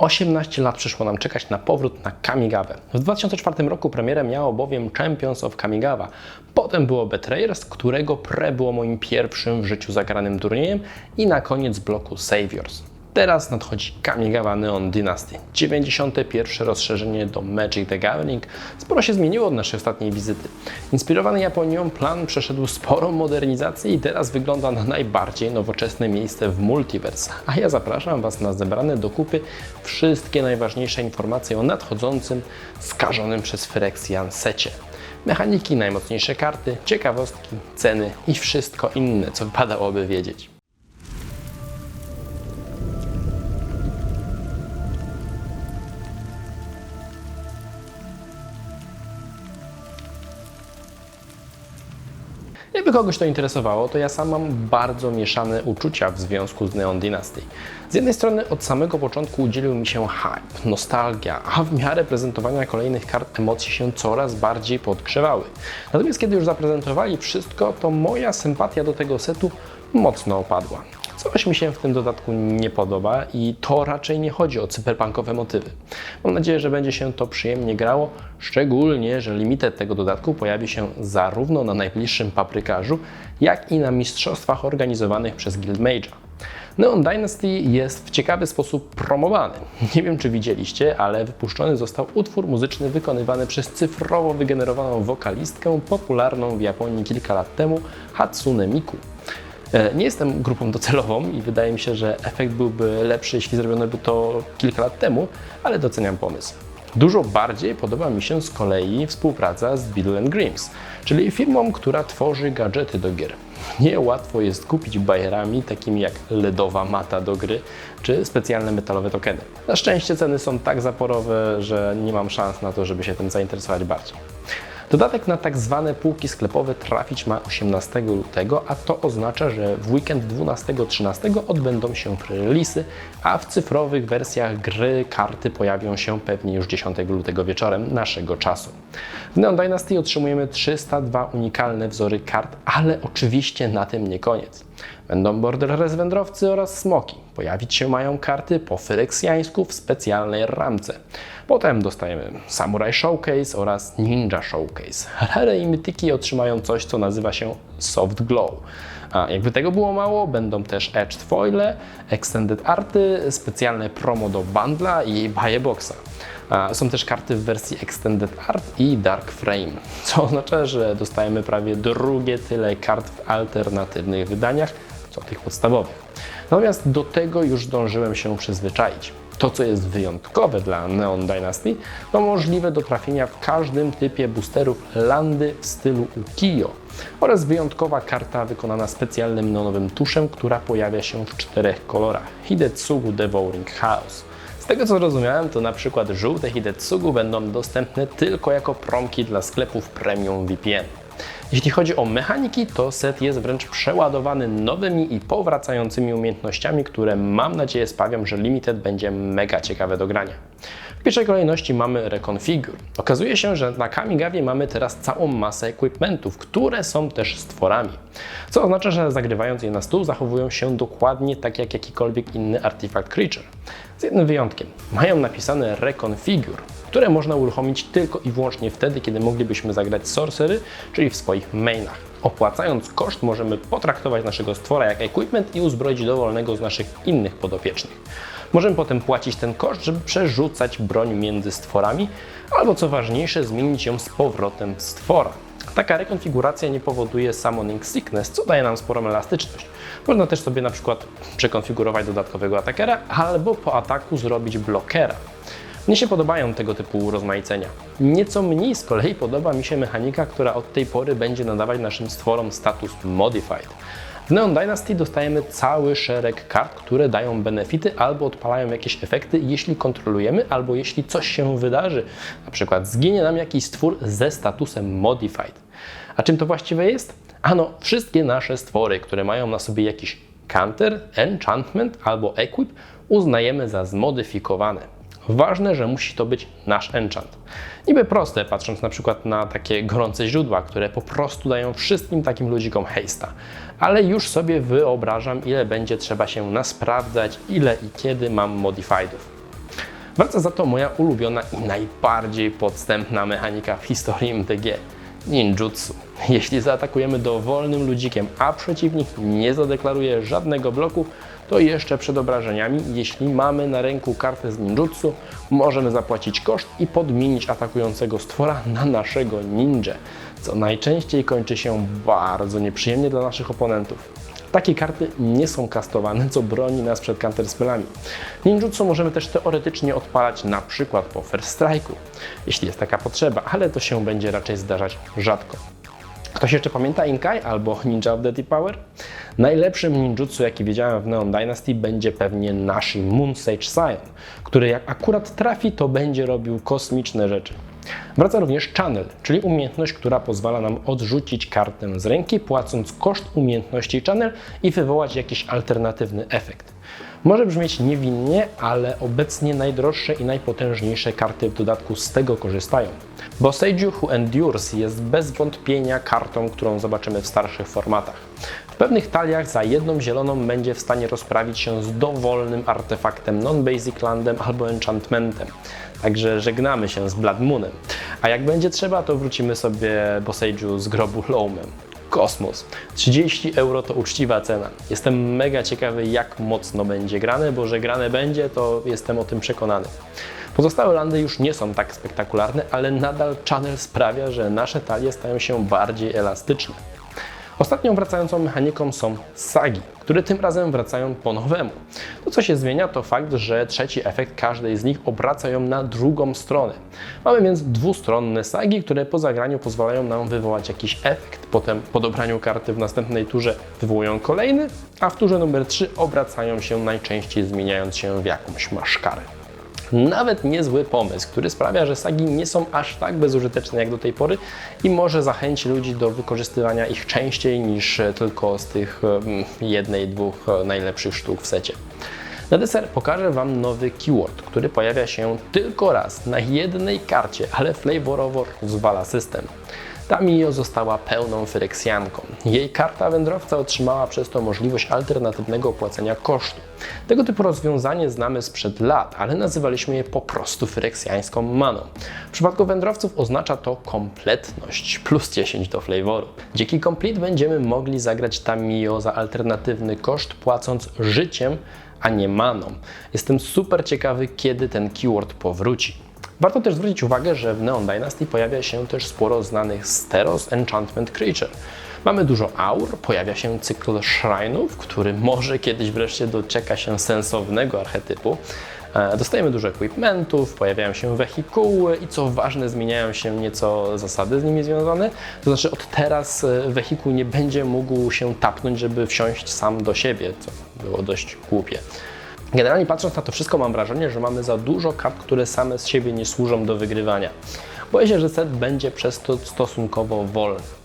18 lat przyszło nam czekać na powrót na Kamigawę. W 2004 roku premierę miało bowiem Champions of Kamigawa. Potem było Betrayers, którego pre było moim pierwszym w życiu zagranym turniejem i na koniec bloku Saviors. Teraz nadchodzi Kamigawa Neon Dynasty, 91. rozszerzenie do Magic the Gathering. Sporo się zmieniło od naszej ostatniej wizyty. Inspirowany Japonią plan przeszedł sporą modernizację i teraz wygląda na najbardziej nowoczesne miejsce w multiverse. A ja zapraszam Was na zebrane do kupy wszystkie najważniejsze informacje o nadchodzącym, skażonym przez Phyrexian secie. Mechaniki, najmocniejsze karty, ciekawostki, ceny i wszystko inne, co wypadałoby wiedzieć. Jakby kogoś to interesowało, to ja sam mam bardzo mieszane uczucia w związku z Neon Dynasty. Z jednej strony od samego początku udzielił mi się hype, nostalgia, a w miarę prezentowania kolejnych kart emocje się coraz bardziej podgrzewały. Natomiast kiedy już zaprezentowali wszystko, to moja sympatia do tego setu mocno opadła. Coś mi się w tym dodatku nie podoba i to raczej nie chodzi o cyberpunkowe motywy. Mam nadzieję, że będzie się to przyjemnie grało, szczególnie, że limited tego dodatku pojawi się zarówno na najbliższym paprykarzu, jak i na mistrzostwach organizowanych przez Guildmage'a. Neon Dynasty jest w ciekawy sposób promowany. Nie wiem, czy widzieliście, ale wypuszczony został utwór muzyczny wykonywany przez cyfrowo wygenerowaną wokalistkę popularną w Japonii kilka lat temu, Hatsune Miku. E, Nie jestem grupą docelową i wydaje mi się, że efekt byłby lepszy, jeśli zrobiono by to kilka lat temu, ale doceniam pomysł. Dużo bardziej podoba mi się z kolei współpraca z Beetle Grims, czyli firmą, która tworzy gadżety do gier. Niełatwo jest kupić bajerami takimi jak LEDowa mata do gry, czy specjalne metalowe tokeny. Na szczęście ceny są tak zaporowe, że nie mam szans na to, żeby się tym zainteresować bardziej. Dodatek na tak zwane półki sklepowe trafić ma 18 lutego, a to oznacza, że w weekend 12-13 odbędą się pre-releasy, a w cyfrowych wersjach gry karty pojawią się pewnie już 10 lutego wieczorem naszego czasu. W Neon Dynasty otrzymujemy 302 unikalne wzory kart, ale oczywiście na tym nie koniec. Będą borderless wędrowcy oraz smoki. Pojawić się mają karty po fyreksjańsku w specjalnej ramce. Potem dostajemy Samurai Showcase oraz Ninja Showcase. Rare i mytyki otrzymają coś, co nazywa się Soft Glow. A jakby tego było mało, będą też Edged Foile, Extended Arty, specjalne promo do bundla i buy boxa. A Są też karty w wersji Extended Art i Dark Frame, co oznacza, że dostajemy prawie drugie tyle kart w alternatywnych wydaniach, co tych podstawowych. Natomiast do tego już zdążyłem się przyzwyczaić. To, co jest wyjątkowe dla Neon Dynasty, to możliwe do trafienia w każdym typie boosterów landy w stylu Ukiyo oraz wyjątkowa karta wykonana specjalnym neonowym tuszem, która pojawia się w czterech kolorach Hidetsugu Devouring House. Z tego co zrozumiałem, to na przykład żółte Hidetsugu będą dostępne tylko jako promki dla sklepów Premium VPN. Jeśli chodzi o mechaniki, to set jest wręcz przeładowany nowymi i powracającymi umiejętnościami, które mam nadzieję sprawią, że Limited będzie mega ciekawe do grania. W pierwszej kolejności mamy Reconfigure. Okazuje się, że na Kamigawie mamy teraz całą masę equipmentów, które są też stworami. Co oznacza, że zagrywając je na stół zachowują się dokładnie tak jak jakikolwiek inny artifact creature. Z jednym wyjątkiem. Mają napisane Reconfigure, które można uruchomić tylko i wyłącznie wtedy, kiedy moglibyśmy zagrać sorcery, czyli w swoich mainach. Opłacając koszt możemy potraktować naszego stwora jak equipment i uzbroić dowolnego z naszych innych podopiecznych. Możemy potem płacić ten koszt, żeby przerzucać broń między stworami, albo co ważniejsze, zmienić ją z powrotem w stwora. Taka rekonfiguracja nie powoduje summoning sickness, co daje nam sporą elastyczność. Można też sobie na przykład przekonfigurować dodatkowego atakera, albo po ataku zrobić blokera. Mnie się podobają tego typu urozmaicenia. Nieco mniej z kolei podoba mi się mechanika, która od tej pory będzie nadawać naszym stworom status Modified. W Neon Dynasty dostajemy cały szereg kart, które dają benefity albo odpalają jakieś efekty, jeśli kontrolujemy, albo jeśli coś się wydarzy. Na przykład zginie nam jakiś stwór ze statusem Modified. A czym to właściwie jest? Ano, wszystkie nasze stwory, które mają na sobie jakiś counter, enchantment albo equip, uznajemy za zmodyfikowane. Ważne, że musi to być nasz enchant. Niby proste, patrząc na przykład na takie gorące źródła, które po prostu dają wszystkim takim ludzikom hejsta. Ale już sobie wyobrażam, ile będzie trzeba się nasprawdzać, ile i kiedy mam modifiedów. Wraca za to moja ulubiona i najbardziej podstępna mechanika w historii MTG ninjutsu. Jeśli zaatakujemy dowolnym ludzikiem, a przeciwnik nie zadeklaruje żadnego bloku, to jeszcze przed obrażeniami, jeśli mamy na ręku kartę z ninjutsu, możemy zapłacić koszt i podmienić atakującego stwora na naszego ninja, co najczęściej kończy się bardzo nieprzyjemnie dla naszych oponentów. Takie karty nie są kastowane, co broni nas przed counterspellami. Ninjutsu możemy też teoretycznie odpalać na przykład po first strike'u, jeśli jest taka potrzeba, ale to się będzie raczej zdarzać rzadko. Ktoś jeszcze pamięta Inkai albo Ninja of Deadly Power? Najlepszym ninjutsu, jaki wiedziałem w Neon Dynasty, będzie pewnie nasz Moon Sage Scion, który jak akurat trafi, to będzie robił kosmiczne rzeczy. Wraca również Channel, czyli umiejętność, która pozwala nam odrzucić kartę z ręki, płacąc koszt umiejętności Channel i wywołać jakiś alternatywny efekt. Może brzmieć niewinnie, ale obecnie najdroższe i najpotężniejsze karty w dodatku z tego korzystają. Bo Seiju Who Endures jest bez wątpienia kartą, którą zobaczymy w starszych formatach. W pewnych taliach za jedną zieloną będzie w stanie rozprawić się z dowolnym artefaktem non-basic landem albo enchantmentem. Także żegnamy się z Blood Moonem. A jak będzie trzeba, to wrócimy sobie Boseiju z grobu Loamem. Kosmos. 30 euro to uczciwa cena. Jestem mega ciekawy, jak mocno będzie grane, bo że grane będzie, to jestem o tym przekonany. Pozostałe landy już nie są tak spektakularne, ale nadal Channel sprawia, że nasze talie stają się bardziej elastyczne. Ostatnią wracającą mechaniką są sagi, które tym razem wracają po nowemu. To, co się zmienia, to fakt, że trzeci efekt każdej z nich obraca ją na drugą stronę. Mamy więc dwustronne sagi, które po zagraniu pozwalają nam wywołać jakiś efekt. Potem po dobraniu karty w następnej turze wywołują kolejny, a w turze numer 3 obracają się najczęściej zmieniając się w jakąś maszkarę. Nawet niezły pomysł, który sprawia, że sagi nie są aż tak bezużyteczne jak do tej pory i może zachęci ludzi do wykorzystywania ich częściej niż tylko z tych mm, jednej, dwóch e, najlepszych sztuk w secie. Na deser pokażę Wam nowy keyword, który pojawia się tylko raz na jednej karcie, ale flavorowo rozwala system. Ta Mio została pełną fyreksjanką. Jej karta wędrowca otrzymała przez to możliwość alternatywnego opłacenia kosztu. Tego typu rozwiązanie znamy sprzed lat, ale nazywaliśmy je po prostu fyreksjańską maną. W przypadku wędrowców oznacza to kompletność, plus 10 do flavoru. Dzięki Complete będziemy mogli zagrać Tamio za alternatywny koszt, płacąc życiem, a nie maną. Jestem super ciekawy, kiedy ten keyword powróci. Warto też zwrócić uwagę, że w Neon Dynasty pojawia się też sporo znanych Steros Enchantment Creature. Mamy dużo aur, pojawia się cykl shrine'ów, który może kiedyś wreszcie doczeka się sensownego archetypu. E, dostajemy dużo equipmentów, pojawiają się wehikuły i co ważne, zmieniają się nieco zasady z nimi związane. To znaczy od teraz e, wehikuł nie będzie mógł się tapnąć, żeby wsiąść sam do siebie, co było dość głupie. Generalnie patrząc na to wszystko mam wrażenie, że mamy za dużo kart, które same z siebie nie służą do wygrywania. Boję się, że set będzie przez to stosunkowo wolny.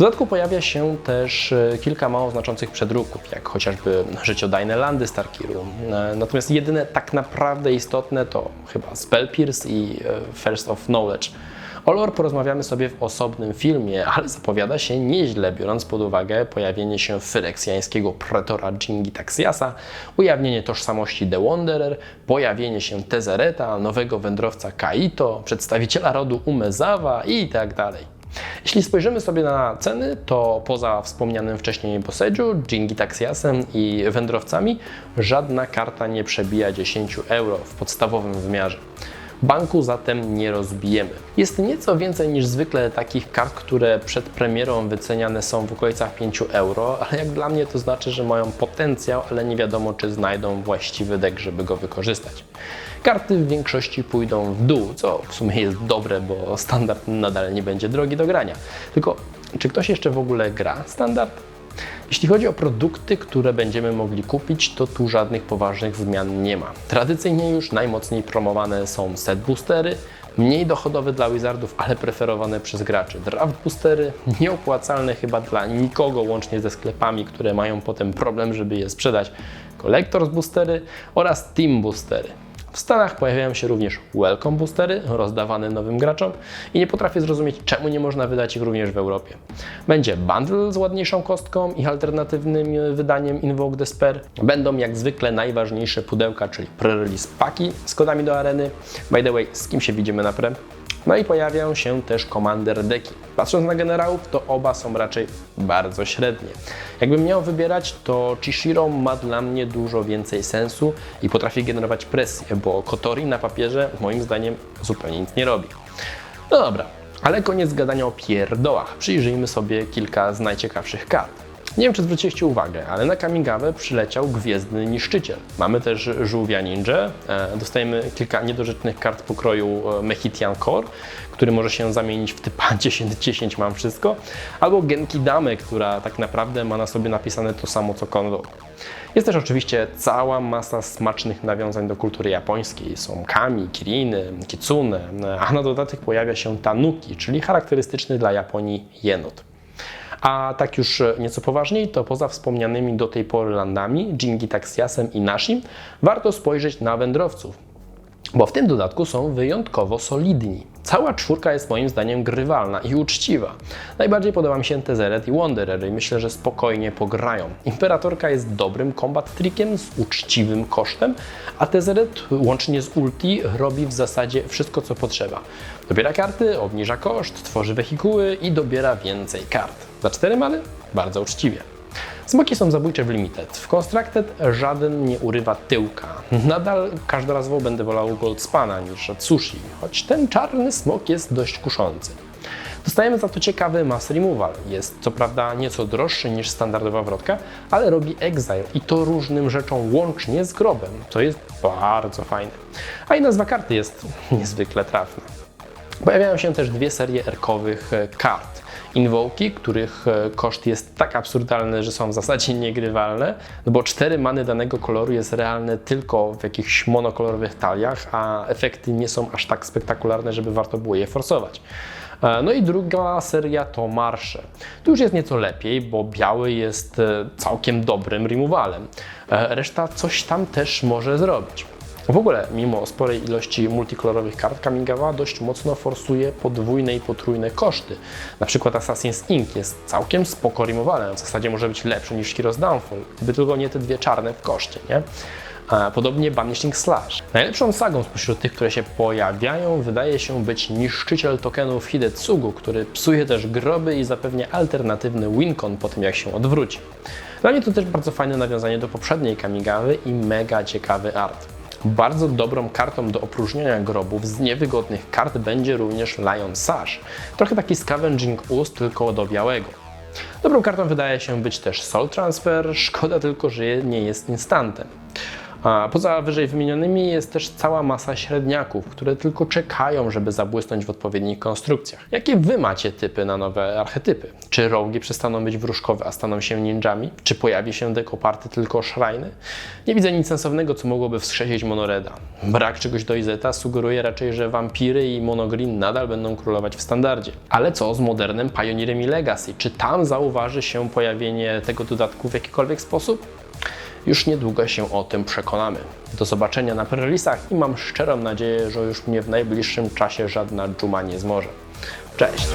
W dodatku pojawia się też e, kilka mało znaczących przedruków, jak chociażby życiodajne landy Starkiru. E, natomiast jedyne tak naprawdę istotne to chyba Spell Pierce i e, First of Knowledge. O lore porozmawiamy sobie w osobnym filmie, ale zapowiada się nieźle, biorąc pod uwagę pojawienie się fyreksjańskiego pretora Jingi Taxiasa, ujawnienie tożsamości The Wanderer, pojawienie się Tezereta, nowego wędrowca Kaito, przedstawiciela rodu Umezawa i tak dalej. Jeśli spojrzymy sobie na ceny, to poza wspomnianym wcześniej Boseju, Jingi Taxiasem i wędrowcami, żadna karta nie przebija 10 euro w podstawowym wymiarze. Banku zatem nie rozbijemy. Jest nieco więcej niż zwykle takich kart, które przed premierą wyceniane są w okolicach 5 euro, ale jak dla mnie to znaczy, że mają potencjał, ale nie wiadomo, czy znajdą właściwy dek, żeby go wykorzystać. Karty w większości pójdą w dół, co w sumie jest dobre, bo standard nadal nie będzie drogi do grania. Tylko, czy ktoś jeszcze w ogóle gra standard? Jeśli chodzi o produkty, które będziemy mogli kupić, to tu żadnych poważnych zmian nie ma. Tradycyjnie już najmocniej promowane są set boostery, mniej dochodowe dla wizardów, ale preferowane przez graczy. Draft boostery, nieopłacalne chyba dla nikogo, łącznie ze sklepami, które mają potem problem, żeby je sprzedać. Collectors boostery oraz team boostery. W Stanach pojawiają się również welcome boostery rozdawane nowym graczom i nie potrafię zrozumieć, czemu nie można wydać ich również w Europie. Będzie bundle z ładniejszą kostką i alternatywnym wydaniem Invoke Despair. Będą jak zwykle najważniejsze pudełka, czyli pre-release paki z kodami do areny. By the way, z kim się widzimy na pre? No i pojawiają się też Commander deki. Patrząc na generałów, to oba są raczej bardzo średnie. Jakbym miał wybierać, to Chishiro ma dla mnie dużo więcej sensu i potrafi generować presję, bo Kotori na papierze moim zdaniem zupełnie nic nie robi. No dobra, ale koniec gadania o pierdołach. Przyjrzyjmy sobie kilka z najciekawszych kart. Nie wiem, czy zwróciliście uwagę, ale na Kamigawę przyleciał Gwiezdny Niszczyciel. Mamy też Żółwia Ninja. E, Dostajemy kilka niedorzecznych kart pokroju e, Mechitian Core, który może się zamienić w typa 10-10 mam wszystko. Albo Genki Dame, która tak naprawdę ma na sobie napisane to samo co Kondo. Jest też oczywiście cała masa smacznych nawiązań do kultury japońskiej. Są kami, kiriny, kitsune, a na dodatek pojawia się tanuki, czyli charakterystyczny dla Japonii jenot. A tak już nieco poważniej, to poza wspomnianymi do tej pory landami, Jingi Taxiasem i Nashim, warto spojrzeć na wędrowców, bo w tym dodatku są wyjątkowo solidni. Cała czwórka jest moim zdaniem grywalna i uczciwa. Najbardziej podoba mi się Tezeret i Wanderer i myślę, że spokojnie pograją. Imperatorka jest dobrym combat trickiem z uczciwym kosztem, a Tezeret łącznie z ulti robi w zasadzie wszystko co potrzeba. Dobiera karty, obniża koszt, tworzy wehikuły i dobiera więcej kart. Za 4 many? Bardzo uczciwie. Smoki są zabójcze w Limited. W Constructed żaden nie urywa tyłka. Nadal każdorazowo będę wolał Goldspana niż Atsushi, choć ten czarny smok jest dość kuszący. Dostajemy za to ciekawy mass removal. Jest co prawda nieco droższy niż standardowa wrotka, ale robi exile i to różnym rzeczom łącznie z grobem, co jest bardzo fajne. A i nazwa karty jest niezwykle trafna. Pojawiają się też dwie serie erkowych e, kart. Inwoki, których e, koszt jest tak absurdalny, że są w zasadzie niegrywalne, no bo 4 many danego koloru jest realne tylko w jakichś monokolorowych taliach, a efekty nie są aż tak spektakularne, żeby warto było je forsować. E, No i druga seria to marsze. Tu już jest nieco lepiej, bo biały jest e, całkiem dobrym removalem. Reszta coś tam też może zrobić. W ogóle, mimo sporej ilości multikolorowych kart, Kamigawa dość mocno forsuje podwójne i potrójne koszty. Na przykład Assassin's Ink jest całkiem spoko removalem, w zasadzie może być lepszy niż Heroes Downfall, gdyby tylko nie te dwie czarne w koszcie, nie? A Podobnie Banishing Slash. Najlepszą sagą spośród tych, które się pojawiają, wydaje się być niszczyciel tokenów Hidetsugu, który psuje też groby i zapewnia alternatywny wincon po tym, jak się odwróci. Dla mnie to też bardzo fajne nawiązanie do poprzedniej Kamigawy i mega ciekawy art. Bardzo dobrą kartą do opróżniania grobów z niewygodnych kart będzie również Lion Sash. Trochę taki scavenging ust, tylko do białego. Dobrą kartą wydaje się być też Soul Transfer, szkoda tylko, że nie jest instantem. Poza wyżej wymienionymi jest też cała masa średniaków, które tylko czekają, żeby zabłysnąć w odpowiednich konstrukcjach. Jakie wy macie typy na nowe archetypy? Czy rogi przestaną być wróżkowe, a staną się ninjami? Czy pojawi się dekoparty tylko szrajny? Nie widzę nic sensownego, co mogłoby wskrzesić monoreda. Brak czegoś do Izeta sugeruje raczej, że wampiry i monogreen nadal będą królować w standardzie. Ale co z modernem Pioneerem i Legacy? Czy tam zauważy się pojawienie tego dodatku w jakikolwiek sposób? Już niedługo się o tym przekonamy. Do zobaczenia na prelisach i mam szczerą nadzieję, że już mnie w najbliższym czasie żadna dżuma nie zmoże. Cześć!